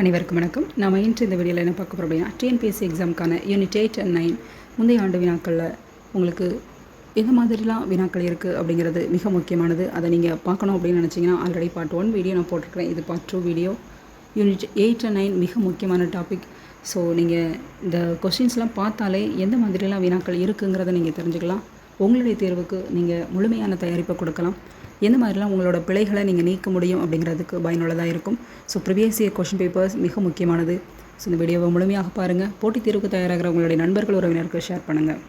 அனைவருக்கும் வணக்கம். நம்ம இன்று இந்த வீடியோவில் என்ன பார்க்க போகிறோம் அப்படின்னா டிஎன்பிஎஸ்சி எக்ஸாமுக்கான யூனிட் எயிட் அண்ட் நைன் முந்தைய ஆண்டு வினாக்களில் உங்களுக்கு எந்த மாதிரிலாம் வினாக்கள் இருக்குது அப்படிங்கிறது மிக முக்கியமானது. அதை நீங்கள் பார்க்கணும் அப்படின்னு நினச்சிங்கன்னா ஆல்ரெடி பார்ட் ஒன் வீடியோ நான் போட்டிருக்கிறேன். இது part two video unit eight and nine மிக முக்கியமான டாபிக் ஸோ நீங்கள் இந்த கொஷின்ஸ்லாம் பார்த்தாலே எந்த மாதிரிலாம் வினாக்கள் இருக்குங்கிறத நீங்கள் தெரிஞ்சுக்கலாம். உங்களுடைய தேர்வுக்கு நீங்கள் முழுமையான தயாரிப்பை கொடுக்கலாம். எந்த மாதிரிலாம் உங்களோட பிழைகளை நீங்கள் நீக்க முடியும் அப்படிங்கிறதுக்கு பயனுள்ளதாக இருக்கும்? So previous year question papers மிக முக்கியமானது. ஸோ இந்த வீடியோவை முழுமையாக பாருங்கள் போட்டித் தேர்வுக்கு தயாராகிற உங்களுடைய நண்பர்கள் உறவினருக்கு ஷேர் பண்ணுங்கள்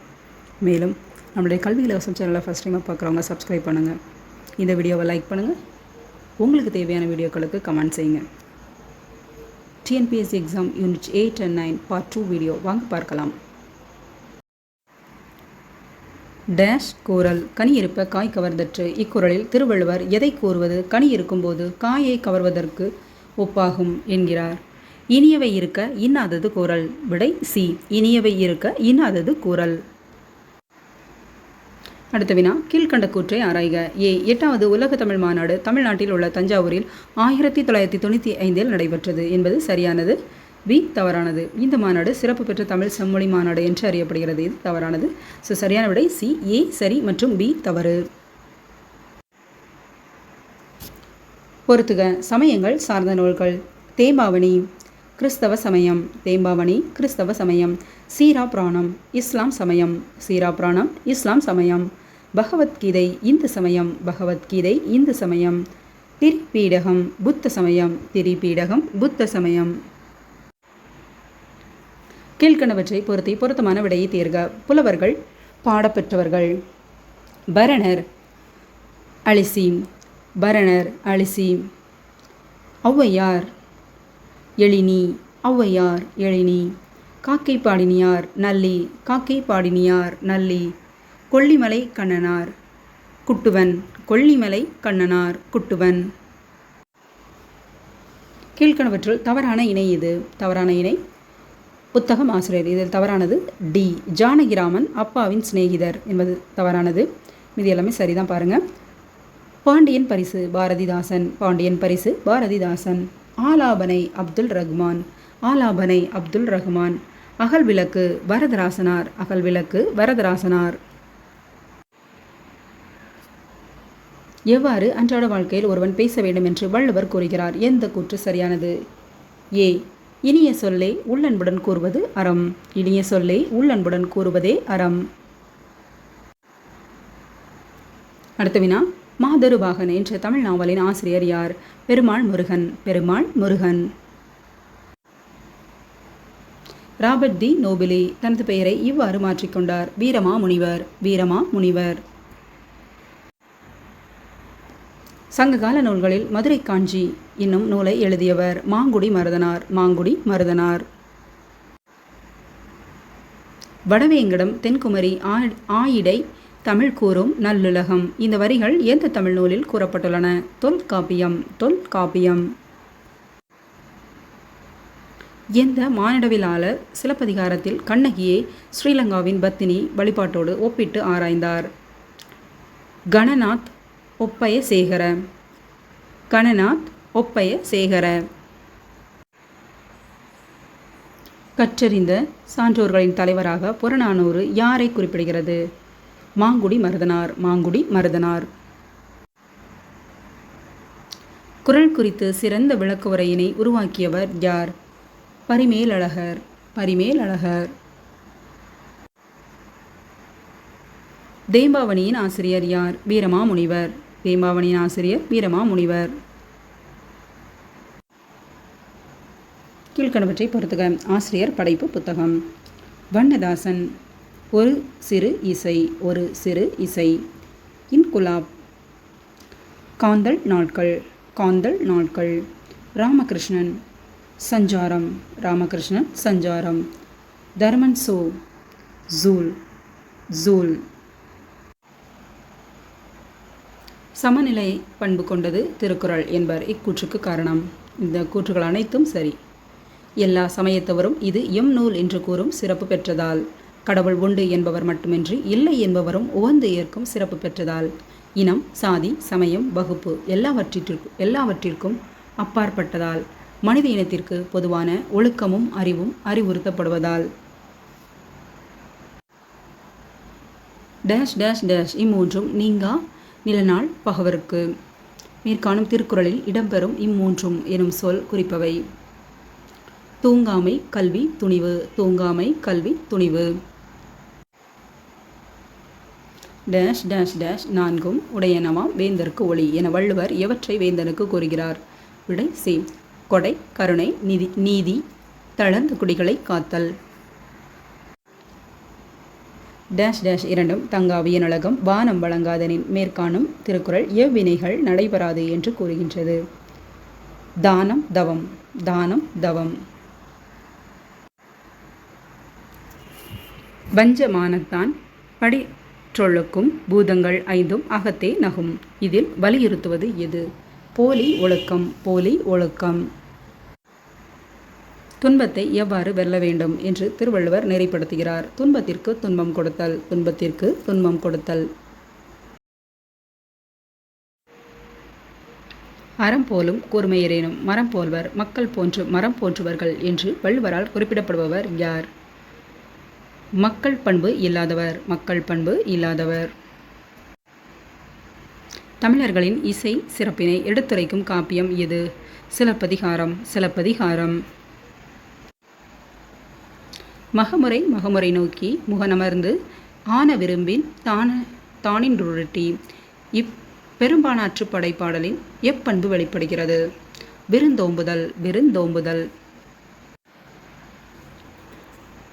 மேலும் நம்மளுடைய கல்வி இலவசம் சேனலை ஃபஸ்ட் டைமாக பார்க்குறவங்க சப்ஸ்கிரைப் பண்ணுங்கள் இந்த வீடியோவை லைக் பண்ணுங்கள் உங்களுக்கு தேவையான வீடியோக்களுக்கு கமெண்ட் செய்யுங்க. TNPSC exam unit eight and nine part two video வாங்க பார்க்கலாம். டேஷ் கூறல். கனி இருப்ப காய் கவர்ந்தற்று. இக்குறளில் திருவள்ளுவர் எதை கூறுவது? கனி இருக்கும்போது காயை கவர்வதற்கு ஒப்பாகும் என்கிறார். இனியவை இருக்க இன்னாதது கூறல். விடை சி. இனியவை இருக்க இன்னாதது கூறல். அடுத்த வினா. கீழ்கண்ட கூற்றை ஆராய்க. ஏ. எட்டாவது உலக தமிழ் மாநாடு தமிழ்நாட்டில் உள்ள தஞ்சாவூரில் ஆயிரத்தி தொள்ளாயிரத்தி தொண்ணூற்றி ஐந்தில் நடைபெற்றது. என்பது சரியானது? பி தவறானது. இந்த மாநாடு சிறப்பு பெற்ற தமிழ் செம்மொழி மாநாடு என்று அறியப்படுகிறது. இது தவறானது. ஸோ சரியான விடை சி ஏ சரி மற்றும் பி தவறு. பொறுத்துக சமயங்கள் சார்ந்த நூல்கள். தேம்பாவணி கிறிஸ்தவ சமயம். தேம்பாவணி கிறிஸ்தவ சமயம். சீரா புராணம். இஸ்லாம் சமயம். சீரா புராணம். இஸ்லாம் சமயம். பகவத்கீதை இந்து சமயம். பகவத்கீதை இந்து சமயம். திரிபீடகம் புத்த சமயம். திரிபீடகம் புத்த சமயம். கீழ்கணவற்றை பொருத்தி பொருத்தமான விடையை தேர்க. புலவர்கள் பாடப்பெற்றவர்கள். பரணர் அலிசி பரணர் அலிசி ஔவையார் எழினி. ஔவையார் எழினி. காக்கை பாடினியார் நல்லி. காக்கை பாடினியார் நல்லி. கொல்லிமலை கண்ணனார். குட்டுவன் கொல்லிமலை கண்ணனார் குட்டுவன். கீழ்கணவற்றுள் தவறான இணை இது தவறான இணை புத்தகம் ஆசிரியர். இதில் தவறானது டி. ஜானகிராமன் அப்பாவின் சிநேகிதர் என்பது தவறானது. இது எல்லாமே சரிதான் பாருங்கள் பாண்டியன் பரிசு பாரதிதாசன். பாண்டியன் பரிசு பாரதிதாசன். ஆலாபனை அப்துல் ரஹ்மான். ஆலாபனை அப்துல் ரஹ்மான். அகல் விளக்கு வரதராசனார். அகல் விளக்கு வரதராசனார். எவ்வாறு அன்றாட வாழ்க்கையில் ஒருவன் பேச வேண்டும் என்று வள்ளுவர் கூறுகிறார். எந்த கூற்று சரியானது? ஏ. இனிய சொல்லே உள்ளன்புடன் கூறுவது அறம். இனிய சொல்லே உள்ளன்புடன் கூறுவதே அறம். அடுத்த வினா மாதருபாகன் என்ற தமிழ் நாவலின் ஆசிரியர் யார்? Perumal Murugan Perumal Murugan. Robert de Nobili தனது பெயரை இவ்வாறு மாற்றிக்கொண்டார் வீரமா முனிவர் வீரமா முனிவர் சங்ககால நூல்களில் மதுரை காஞ்சி என்னும் நூலை எழுதியவர் மாங்குடி மருதனார். மாங்குடி மருதனார். வடவேங்கடம் தென்குமரி ஆயிடை தமிழ் கூறும் நல்லுலகம். இந்த வரிகள் எந்த தமிழ் நூலில் கூறப்பட்டுள்ளன? தொல்காப்பியம் தொல்காப்பியம் எந்த மானிடவியலாளர் சிலப்பதிகாரத்தில் கண்ணகியை ஸ்ரீலங்காவின் பத்தினி வழிபாட்டோடு ஒப்பிட்டு ஆராய்ந்தார்? கணநாத் ஒப்பய சேகர. கணநாத் ஒப்பய சேகர. கற்றறிந்த சான்றோர்களின் தலைவராக புறநானூறு யாரை குறிப்பிடுகிறது? மாங்குடி மருதனார் மாங்குடி மருதனார். குரல் குறித்து சிறந்த விளக்குவரையினை உருவாக்கியவர் யார்? பரிமேலழகர் பரிமேலழகர். தேம்பாவணியின் ஆசிரியர் யார்? வீரமாமுனிவர். தேம்பாவணியின் ஆசிரியர் வீரமா முனிவர். கீழ்கணவற்றை பொறுத்துக. ஆசிரியர் படைப்பு புத்தகம். வண்ணதாசன். ஒரு சிறு இசை ஒரு சிறு இசை. இன்குலாப். காந்தல் நாட்கள் காந்தல் நாட்கள். Ramakrishnan. Sancharam Ramakrishnan Sancharam. Dharman so. Joule joule. சமநிலை பண்பு கொண்டது திருக்குறள் என்பர் இக்கூற்றுக்கு காரணம். இந்த கூற்றுகள் அனைத்தும் சரி. எல்லா சமயத்தவரும் இது எம் நூல் என்று கூறும் சிறப்பு பெற்றதால். கடவுள் உண்டு என்பவர் மட்டுமின்றி இல்லை என்பவரும் உவந்து ஏற்கும் சிறப்பு பெற்றதால். இனம் சாதி சமயம் வகுப்பு எல்லாவற்றிற்கு எல்லாவற்றிற்கும் அப்பாற்பட்டதால். மனித இனத்திற்கு பொதுவான ஒழுக்கமும் அறிவும் அறிவுறுத்தப்படுவதால். டேஷ் டேஷ் டேஷ் இம்மூன்றும் நீங்கா நிலநாள் பகவருக்கு. மேற்காணும் திருக்குறளில் இடம்பெறும் இம்மூன்றும் எனும் சொல் குறிப்பவை. தூங்காமை கல்வி துணிவு தூங்காமை கல்வி துணிவு. டேஷ் டேஷ் டேஷ் நான்கும் உடையனவாம் வேந்தருக்கு ஒளி என வள்ளுவர் எவற்றை வேந்தனுக்கு கூறுகிறார்? விடை சி. கொடை கருணை நிதி நீதி தளர்ந்த குடிகளை காத்தல். டேஷ் டேஷ் இரண்டும் தங்காவிய நலகம் வானம் வழங்காதனின் மேற்காணும் திருக்குறள் எவ்வினைகள் நடைபெறாது என்று கூறுகின்றது. தானம் தவம். தானம் தவம். பஞ்சமானத்தான் படிற்றொழுக்கும் பூதங்கள் ஐந்தும் அகத்தே நகும். இதில் வலியுறுத்துவது எது? போலி ஒழுக்கம் போலி ஒழுக்கம். துன்பத்தை எவ்வாறு வெல்ல வேண்டும் என்று திருவள்ளுவர் நெறிப்படுத்துகிறார். துன்பத்திற்கு துன்பம் கொடுத்தல் துன்பத்திற்கு துன்பம் கொடுத்தல். அறம் போலும் கூர்மையரேனும் மரம் போல்வர் மக்கள் போன்று மரம் போன்றுவர்கள் என்று வள்ளுவரால் குறிப்பிடப்படுபவர் யார்? மக்கள் பண்பு இல்லாதவர் மக்கள் பண்பு இல்லாதவர். தமிழர்களின் இசை சிறப்பினை எடுத்துரைக்கும் காப்பியம் எது சிலப்பதிகாரம் சிலப்பதிகாரம். மகமுறை மகமுறை நோக்கி முகநமர்ந்து ஆன விரும்பின் தான தானின்றுருட்டி. இப் பெரும்பானாற்று படைப்பாடலின் எப்பண்பு வெளிப்படுகிறது? விருந்தோம்புதல் விருந்தோம்புதல்.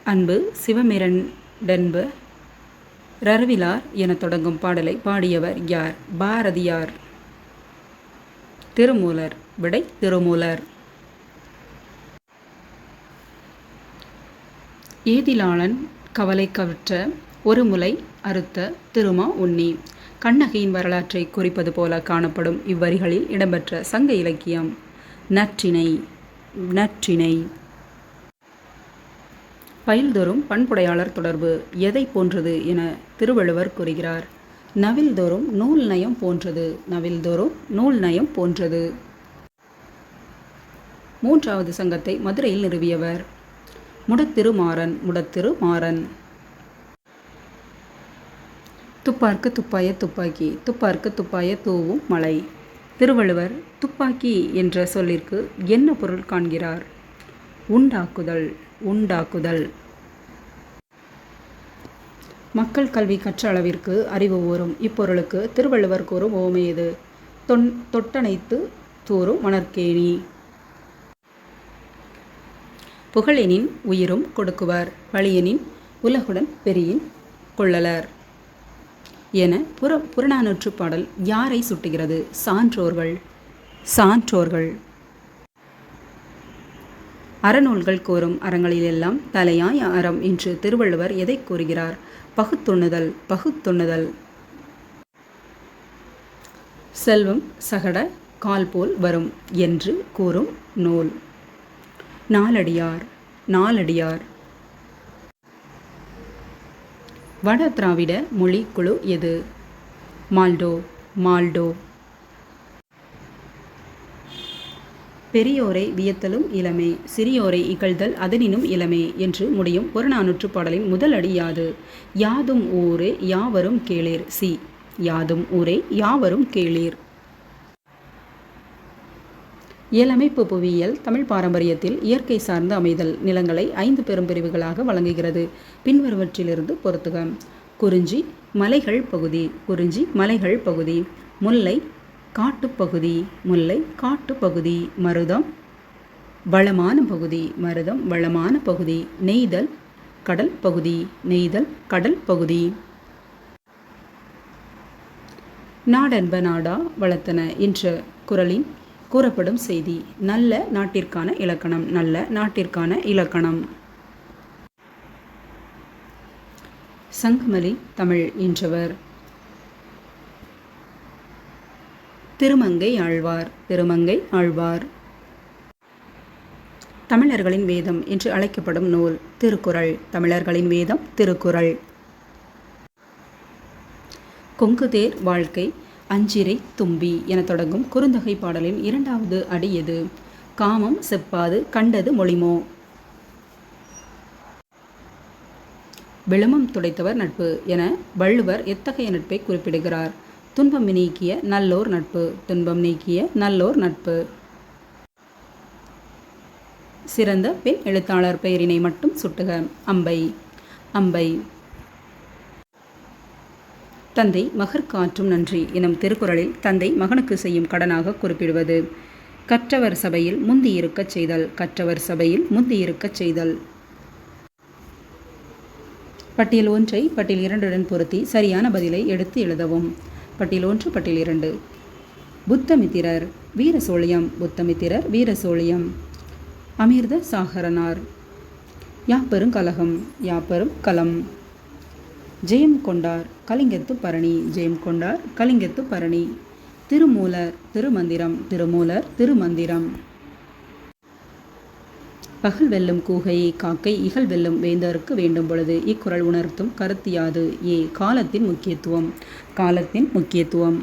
அன்பு சிவமிரண்டன்பு ரருவிலார் என தொடங்கும் பாடலை பாடியவர் யார்? பாரதியார். திருமூலர். விடை திருமூலர். ஏதிலாளன் கவலை கவற்ற ஒரு முலை அறுத்த திருமா உண்ணி. கண்ணகியின் வரலாற்றை குறிப்பது போல காணப்படும் இவ்வரிகளில் இடம்பெற்ற சங்க இலக்கியம் நற்றினை நற்றினை. பயில்தோறும் பண்புடையாளர் தொடர்பு எதை போன்றது என திருவள்ளுவர் கூறுகிறார். நவில்தோறும் நூல் நயம் போன்றது நவில்தோறும் நூல் நயம் போன்றது. மூன்றாவது சங்கத்தை மதுரையில் நிறுவியவர் முடத்திருமாறன் முடத்திருமாறன். துப்பார்க்கு துப்பாய துப்பாக்கி துப்பார்க்கு துப்பாய தூவும் மலை. திருவள்ளுவர் துப்பாக்கி என்ற சொல்லிற்கு என்ன பொருள் காண்கிறார்? உண்டாக்குதல் உண்டாக்குதல். மக்கள் கல்வி கற்ற அளவிற்கு அறிவு ஊறும் இப்பொருளுக்கு திருவள்ளுவர் கூறும் ஓமையது. தொன் தொட்டணைத்து தூறும் மணற்கேணி. புகழெனின் உயிரும் கொடுக்குவார். வழியெனின் உலகுடன் பெரியின் கொள்ளலர். என புற புறநானூற்று பாடல் யாரை சுட்டுகிறது? சான்றோர்கள். சான்றோர்கள். அறநூல்கள் கூறும் அறங்களிலெல்லாம் தலையாய அறம் என்று திருவள்ளுவர் எதை கூறுகிறார்? பகுத்துண்ணுதல் பகுத்துண்ணுதல். செல்வம் சகட கால் போல் வரும் என்று கூறும் நூல். நாலடியார். நாலடியார். வட திராவிட மொழி குழு எது? மால்டோ மால்டோ. பெரியோரை வியத்தலும் இளமே சிறியோரை இகழ்தல் அதனினும் இளமே என்று முடியும் புறநானூற்று பாடலின் முதல் அடி யாது. யாதும் ஊரே யாவரும் கேளீர் சி. யாதும் ஊரே யாவரும் கேளீர். இயலமைப்பு புவியியல் தமிழ் பாரம்பரியத்தில் இயற்கை சார்ந்த அமைதல் நிலங்களை ஐந்து பெரும் பிரிவுகளாக வழங்குகிறது. பின்வருவற்றிலிருந்து பொறுத்துக. குறிஞ்சி மலைகள் பகுதி. குறிஞ்சி மலைகள் பகுதி. முல்லை காட்டுப்பகுதி முல்லை காட்டுப்பகுதி மருதம் வளமான பகுதி. மருதம் வளமான பகுதி. நெய்தல் கடல் பகுதி. நெய்தல் கடல் பகுதி. நாடென்ப நாடா வளர்த்தன. என்ற குரலின் கூறப்படும் செய்தி. நல்ல நாட்டிற்கான இலக்கணம். நல்ல நாட்டிற்கான இலக்கணம். சங்கமலி தமிழ் என்றவர் திருமங்கை ஆழ்வார். திருமங்கை ஆழ்வார். தமிழர்களின் வேதம் என்று அழைக்கப்படும் நூல். திருக்குறள். தமிழர்களின் வேதம் திருக்குறள். கொங்குதேர் வாழ்க்கை அஞ்சிரை தும்பி என தொடங்கும் குறுந்தொகை பாடலின் இரண்டாவது அடி எது? காமம் செப்பாது கண்டது மொழிமோ? விளமம் துடைத்தவர் நட்பு என வள்ளுவர் எத்தகைய நட்பை குறிப்பிடுகிறார்? துன்பம் நீக்கிய நல்லோர் நட்பு துன்பம் நீக்கிய நல்லோர் நட்பு. சிறந்த பெண் எழுத்தாளர் பெயரினை மட்டும் சுட்டுக. அம்பை அம்பை. தந்தை மகர் காற்றும் நன்றி எனும் திருக்குறளில் தந்தை மகனுக்கு செய்யும் கடனாக குறிப்பிடுவது. கற்றவர் சபையில் முந்தியிருக்கச் செய்தல் கற்றவர் சபையில் முந்தியிருக்கச் செய்தல். பட்டியல் ஒன்றை பட்டியல் இரண்டுடன் பொருத்தி சரியான பதிலை எடுத்து எழுதவும். பட்டியல் ஒன்று பட்டியல் இரண்டு. புத்தமித்திரர் வீர சோழியம் புத்தமித்திரர் வீர சோழியம் அமிர்த சாகரனார் யாப்பெரும் கலகம் யாப்பெரும் கலம் ஜெயம் கொண்டார் கலிங்கத்து பரணி ஜெயம் கொண்டார் கலிங்கத்து பரணி. திருமூலர் திருமந்திரம் திருமூலர் திருமந்திரம். பகல் வெல்லும் கூகையை காக்கை இகல் வெல்லும் வேந்தருக்கு வேண்டும் பொழுது இக்குரல் உணர்த்தும் கருத்தியாது ஏ. காலத்தின் முக்கியத்துவம். காலத்தின் முக்கியத்துவம்.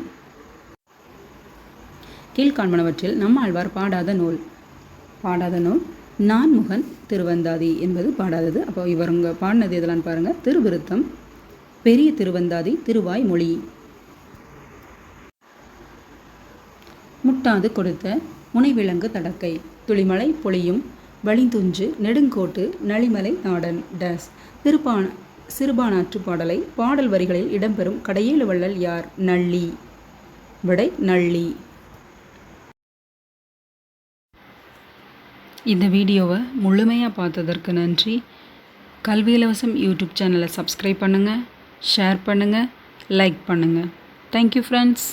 கீழ்காண்பனவற்றில் நம்மாழ்வார் பாடாத நூல். பாடாத நூல் நான்முகன் திருவந்தாதி என்பது பாடாதது. அப்போ இவருங்க பாடினது இதெல்லாம் பாருங்கள் திருவிருத்தம் பெரிய திருவந்தாதி திருவாய் மொழி முட்டாது கொடுத்த முனைவிலங்கு தடக்கை. துளிமலை பொழியும் வழிந்துஞ்சு நெடுங்கோட்டு நளிமலை நாடன். டஸ். திருப்பான சிறுபானாற்று பாடலை பாடல் வரிகளில் இடம்பெறும் கடையேழு வள்ளல் யார்? நள்ளி. விடை நள்ளி. இந்த வீடியோவை முழுமையாக பார்த்ததற்கு நன்றி. கல்வி இலவசம் யூடியூப் சேனலை சப்ஸ்கிரைப் பண்ணுங்கள் ஷேர் பண்ணுங்கள் லைக் பண்ணுங்கள் தேங்க்யூ ஃப்ரெண்ட்ஸ்